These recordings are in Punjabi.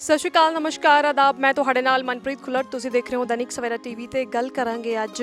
ਸਤਿ ਸ਼੍ਰੀ ਅਕਾਲ, ਨਮਸਕਾਰ, ਆਦਾਬ। ਮੈਂ ਤੁਹਾਡੇ ਨਾਲ ਮਨਪ੍ਰੀਤ ਖੁੱਲਰ। ਤੁਸੀਂ ਦੇਖ ਰਹੇ ਹੋ ਦੈਨਿਕ ਸਵੇਰਾ ਟੀਵੀ ਤੇ ਗੱਲ ਕਰਾਂਗੇ ਅੱਜ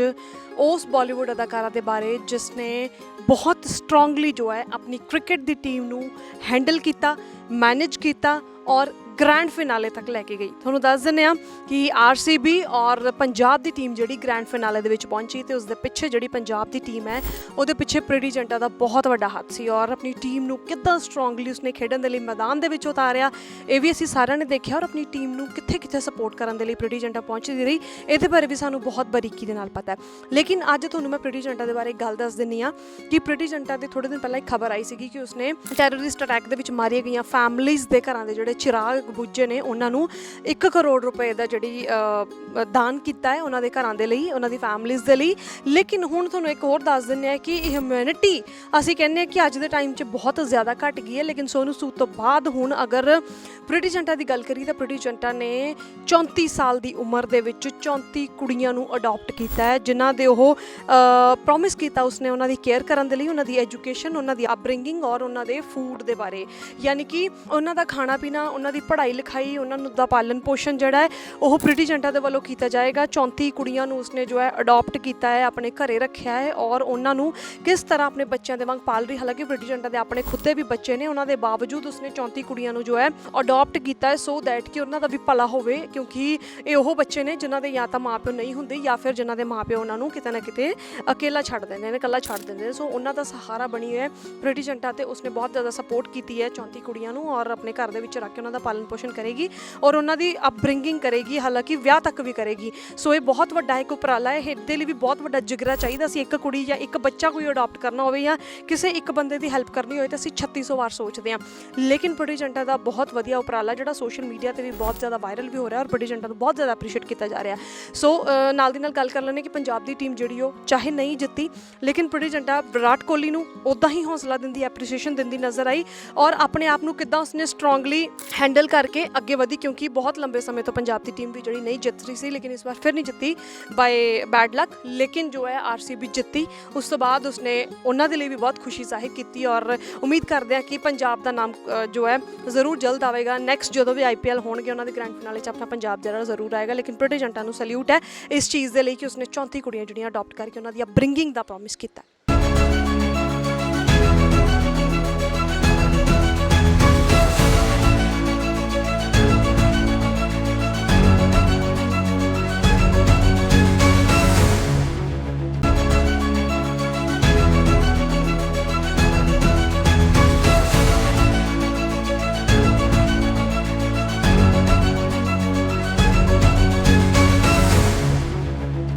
ਉਸ ਬਾਲੀਵੁੱਡ ਅਦਾਕਾਰਾ ਦੇ ਬਾਰੇ, ਜਿਸ ਨੇ ਬਹੁਤ ਸਟਰੋਂਗਲੀ ਜੋ ਹੈ, ਆਪਣੀ ਕ੍ਰਿਕਟ ਦੀ ਟੀਮ ਨੂੰ ਹੈਂਡਲ ਕੀਤਾ ਮੈਨੇਜ ਕੀਤਾ ਔਰ ਗ੍ਰੈਂਡ ਫਿਨਾਲੇ ਤੱਕ ਲੈ ਕੇ ਗਈ। ਤੁਹਾਨੂੰ ਦੱਸ ਦਿੰਦੇ ਆ ਕਿ ਆਰਸੀਬੀ ਔਰ ਪੰਜਾਬ ਦੀ ਟੀਮ ਜਿਹੜੀ ਗ੍ਰੈਂਡ ਫਿਨਾਲੇ ਦੇ ਵਿੱਚ ਪਹੁੰਚੀ ਤੇ ਉਸ ਦੇ ਪਿੱਛੇ ਜਿਹੜੀ ਪੰਜਾਬ ਦੀ ਟੀਮ ਹੈ, ਉਹਦੇ ਪਿੱਛੇ ਪ੍ਰੀਡੀ ਜੰਟਾ ਦਾ ਬਹੁਤ ਵੱਡਾ ਹੱਥ ਸੀ ਔਰ ਆਪਣੀ ਟੀਮ ਨੂੰ ਕਿੱਦਾਂ ਸਟਰੋਂਗਲੀ ਉਸਨੇ ਖੇਡਣ ਦੇ ਲਈ ਮੈਦਾਨ ਦੇ ਵਿੱਚ ਉਤਾਰਿਆ, ਇਹ ਵੀ ਅਸੀਂ ਸਾਰਿਆਂ ਨੇ ਦੇਖਿਆ ਔਰ ਆਪਣੀ ਟੀਮ ਨੂੰ ਕਿੱਥੇ ਕਿੱਥੇ ਸਪੋਰਟ ਕਰਨ ਦੇ ਲਈ ਪ੍ਰੀਡੀ ਜੰਟਾ ਪਹੁੰਚਦੀ ਰਹੀ, ਇਹਦੇ ਬਾਰੇ ਵੀ ਸਾਨੂੰ ਬਹੁਤ ਬਰੀਕੀ ਦੇ ਨਾਲ ਪਤਾ ਹੈ। ਲੇਕਿਨ ਅੱਜ ਤੁਹਾਨੂੰ ਮੈਂ ਪ੍ਰੀਡੀ ਜੰਟਾ ਦੇ ਬਾਰੇ ਗੱਲ ਦੱਸ ਦਿੰਨੀ ਆ ਕਿ ਪ੍ਰੀਡੀ ਜੰਟਾ ਦੇ ਥੋੜੇ ਦਿਨ ਪਹਿਲਾਂ ਇੱਕ ਖਬਰ ਆਈ ਸੀਗੀ ਕਿ ਉਸਨੇ ਟੈਰਰਿਸਟ ਅਟੈਕ ਦੇ ਵਿੱਚ ਮਾਰੀਆਂ ਗਈਆਂ ਫੈਮਲੀਆਂ ਦੇ ਘਰਾਂ ਦੇ ਜਿਹੜੇ ਚਿਰਾਗ ਬੁੱਝੇ ਨੇ, ਉਹਨਾਂ ਨੂੰ 1 ਕਰੋੜ ਰੁਪਏ ਦਾ ਜਿਹੜੀ ਦਾਨ ਕੀਤਾ ਹੈ ਉਹਨਾਂ ਦੇ ਘਰਾਂ ਦੇ ਲਈ, ਉਹਨਾਂ ਦੀ ਫੈਮਲੀਆਂ ਦੇ ਲਈ। ਲੇਕਿਨ ਹੁਣ ਤੁਹਾਨੂੰ ਇੱਕ ਹੋਰ ਦੱਸ ਦਿੰਨੇ ਆ ਕਿ ਹਿਊਮੈਨਿਟੀ ਅਸੀਂ ਕਹਿੰਦੇ ਆ ਕਿ ਅੱਜ ਦੇ ਟਾਈਮ 'ਚ ਬਹੁਤ ਜ਼ਿਆਦਾ ਘਟ ਗਈ ਹੈ, ਲੇਕਿਨ ਸੋਨੂ ਸੂਦ ਤੋਂ ਬਾਅਦ ਹੁਣ ਅਗਰ ਪ੍ਰੀਟੀ ਜੰਟਾ ਦੀ ਗੱਲ ਕਰੀਏ ਤਾਂ ਪ੍ਰੀਟੀ ਜੰਟਾ ਨੇ 34 ਸਾਲ ਦੀ ਉਮਰ ਦੇ ਵਿੱਚ 34 ਕੁੜੀਆਂ ਨੂੰ ਅਡਾਪਟ ਕੀਤਾ ਹੈ, ਜਿਨ੍ਹਾਂ ਦੇ ਉਹ ਪ੍ਰੋਮਿਸ ਕੀਤਾ ਉਸਨੇ ਉਹਨਾਂ ਦੀ ਕੇਅਰ ਕਰਨ ਦੇ ਲਈ, ਉਹਨਾਂ ਦੀ ਐਜੂਕੇਸ਼ਨ ਉਹਨਾਂ ਦੀ ਅਪਬ੍ਰਿੰਗਿੰਗ ਔਰ ਉਹਨਾਂ ਦੇ ਫੂਡ ਦੇ ਬਾਰੇ। ਯਾਨੀ ਕਿ ਉਹਨਾਂ ਦਾ ਖਾਣਾ ਪੀਣਾ ਉਹਨਾਂ ਦੀ ਪੜ੍ਹਾਈ ਲਿਖਾਈ ਉਹਨਾਂ ਨੂੰ ਦਾ ਪਾਲਣ ਪੋਸ਼ਣ ਜਿਹੜਾ ਹੈ, ਉਹ ਪ੍ਰੀਟੀ ਜੰਟਾ ਦੇ ਵੱਲੋਂ ਕੀਤਾ ਜਾਏਗਾ। 34 ਕੁੜੀਆਂ ਨੂੰ ਉਸਨੇ ਜੋ ਹੈ ਅਡਾਪਟ ਕੀਤਾ ਹੈ, ਆਪਣੇ ਘਰੇ ਰੱਖਿਆ ਹੈ ਔਰ ਉਹਨਾਂ ਨੂੰ ਕਿਸ ਤਰ੍ਹਾਂ ਆਪਣੇ ਬੱਚਿਆਂ ਦੇ ਵਾਂਗ ਪਾਲ ਰਹੀ ਹਾਲਾਂਕਿ ਪ੍ਰੀਟੀ ਜੰਟਾ ਦੇ ਆਪਣੇ ਖੁਦ ਦੇ ਵੀ ਬੱਚੇ ਨੇ, ਉਹਨਾਂ ਦੇ ਬਾਵਜੂਦ ਉਸਨੇ 34 ਕੁੜੀਆਂ ਨੂੰ ਜੋ ਹੈ ਅਡਾਪਟ ਕੀਤਾ ਹੈ ਸੋ ਦੈਟ ਕਿ ਉਹਨਾਂ ਦਾ ਵੀ ਭਲਾ ਹੋਵੇ, ਕਿਉਂਕਿ ਇਹ ਉਹ ਬੱਚੇ ਨੇ ਜਿਨ੍ਹਾਂ ਦੇ ਜਾਂ ਤਾਂ ਮਾਪਿਓ ਨਹੀਂ ਹੁੰਦੇ ਜਾਂ ਫਿਰ ਜਿਨ੍ਹਾਂ ਦੇ ਮਾਪਿਓ ਉਹਨਾਂ ਨੂੰ ਕਿਤੇ ਨਾ ਕਿਤੇ ਅਕੇਲਾ ਛੱਡ ਦਿੰਦੇ ਨੇ, ਇਕੱਲਾ ਛੱਡ ਦਿੰਦੇ ਨੇ। ਸੋ ਉਹਨਾਂ ਦਾ ਸਹਾਰਾ ਬਣੀ ਹੈ ਪ੍ਰੀਟੀ ਜੰਟਾ ਤੇ ਉਸਨੇ ਬਹੁਤ ਜ਼ਿਆਦਾ ਸਪੋਰਟ ਕੀਤੀ ਹੈ 34 ਕੁੜੀਆਂ ਨੂੰ ਔਰ ਆਪਣੇ ਘਰ ਦੇ ਵਿੱਚ ਰੱਖ ਕੇ ਉਹਨਾਂ ਦਾ ਪਾਲਣ ਪੋਸ਼ਣ ਕਰੇਗੀ ਔਰ ਉਹਨਾਂ ਦੀ ਅਪਬ੍ਰਿੰਗਿੰਗ ਕਰੇਗੀ, ਹਾਲਾਂਕਿ ਵਿਆਹ ਤੱਕ ਵੀ ਕਰੇਗੀ। ਸੋ ਇਹ ਬਹੁਤ ਵੱਡਾ ਇੱਕ ਉਪਰਾਲਾ ਹੈ, ਇਹਦੇ ਲਈ ਵੀ ਬਹੁਤ ਵੱਡਾ ਜਿਗਰਾ ਚਾਹੀਦਾ ਸੀ, ਇੱਕ ਕੁੜੀ ਜਾਂ ਇੱਕ ਬੱਚਾ ਕੋਈ ਅਡਾਪਟ ਕਰਨਾ ਹੋਵੇ ਜਾਂ ਕਿਸੇ ਇੱਕ ਬੰਦੇ ਦੀ ਹੈਲਪ ਕਰਨੀ ਹੋਵੇ ਤਾਂ ਅਸੀਂ 3600 ਵਾਰ ਸੋਚਦੇ ਹਾਂ। ਲੇਕਿਨ ਪ੍ਰੀਟੀ ਦਾ ਬਹੁਤ ਵਧੀਆ ਉਪਰਾਲਾ ਜਿਹੜਾ ਸੋਸ਼ਲ ਮੀਡੀਆ ਤੇ ਵੀ ਬਹੁਤ ਜ਼ਿਆਦਾ ਵਾਇਰਲ ਵੀ ਹੋ ਰਿਹਾ ਔਰ ਪ੍ਰੀਟੀ ਨੂੰ ਬਹੁਤ ਜ਼ਿਆਦਾ ਅਪਰੀਸ਼ੀਏਟ ਕੀਤਾ ਜਾ ਰਿਹਾ। ਸੋ ਨਾਲ ਦੀ ਨਾਲ ਗੱਲ ਕਰ ਲੈਣੇ ਕਿ ਪੰਜਾਬ ਦੀ ਟੀਮ ਜਿਹੜੀ ਉਹ ਚਾਹੇ ਨਹੀਂ ਜਿੱਤੀ, ਲੇਕਿਨ ਪ੍ਰੀਟੀ ਵਿਰਾਟ ਕੋਹਲੀ ਨੂੰ ਉਦਾਂ ਹੀ ਹੌਸਲਾ ਦਿੰਦੀ ਐਪਰੀਸ਼ੀਏਸ਼ਨ ਦਿੰਦੀ ਨਜ਼ਰ ਆਈ ਔਰ ਆਪਣੇ ਆਪ ਨੂੰ ਕਿੱਦਾਂ ਉਸਨੇ ਸਟਰੋਂਗਲੀ ਹੈਂਡਲ ਕਰਕੇ ਅੱਗੇ ਵਧੀ ਕਿਉਂਕਿ ਬਹੁਤ ਲੰਬੇ ਸਮੇਂ ਤੋਂ ਪੰਜਾਬ ਦੀ ਟੀਮ ਵੀ ਜਿਹੜੀ ਨਹੀਂ ਜਿੱਤ ਰਹੀ ਸੀ, ਲੇਕਿਨ ਇਸ ਵਾਰ ਫਿਰ ਨਹੀਂ ਜਿੱਤੀ ਬਾਏ ਬੈਡ ਲੱਕ ਲੇਕਿਨ ਜੋ ਹੈ ਆਰਸੀਬੀ ਜਿੱਤੀ। ਉਸ ਤੋਂ ਬਾਅਦ ਉਸਨੇ ਉਹਨਾਂ ਦੇ ਲਈ ਵੀ ਬਹੁਤ ਖੁਸ਼ੀ ਜ਼ਾਹਿਰ ਕੀਤੀ ਔਰ ਉਮੀਦ ਕਰਦੇ ਹਾਂ ਕਿ ਪੰਜਾਬ ਦਾ ਨਾਮ ਜੋ ਹੈ, ਜ਼ਰੂਰ ਜਲਦ ਆਵੇਗਾ। ਨੈਕਸਟ ਜਦੋਂ ਵੀ ਆਈਪੀਐਲ ਹੋਣਗੇ, ਉਹਨਾਂ ਦੇ ਗ੍ਰੈਂਡ ਫਿਨਾਲੇ 'ਚ ਆਪਣਾ ਪੰਜਾਬ ਜਿਹੜਾ ਜ਼ਰੂਰ ਆਏਗਾ। ਲੇਕਿਨ ਪ੍ਰੀਟੀ ਜੰਟਾ ਨੂੰ ਸੈਲੂਟ ਹੈ ਇਸ ਚੀਜ਼ ਦੇ ਲਈ ਕਿ ਉਸਨੇ 34 ਕੁੜੀਆਂ ਜਿਹੜੀਆਂ ਅਡਾਪਟ ਕਰਕੇ ਉਹਨਾਂ ਦੀ ਅਪਬ੍ਰਿੰਗਿੰਗ ਦਾ ਪ੍ਰੋਮਿਸ ਕੀਤਾ।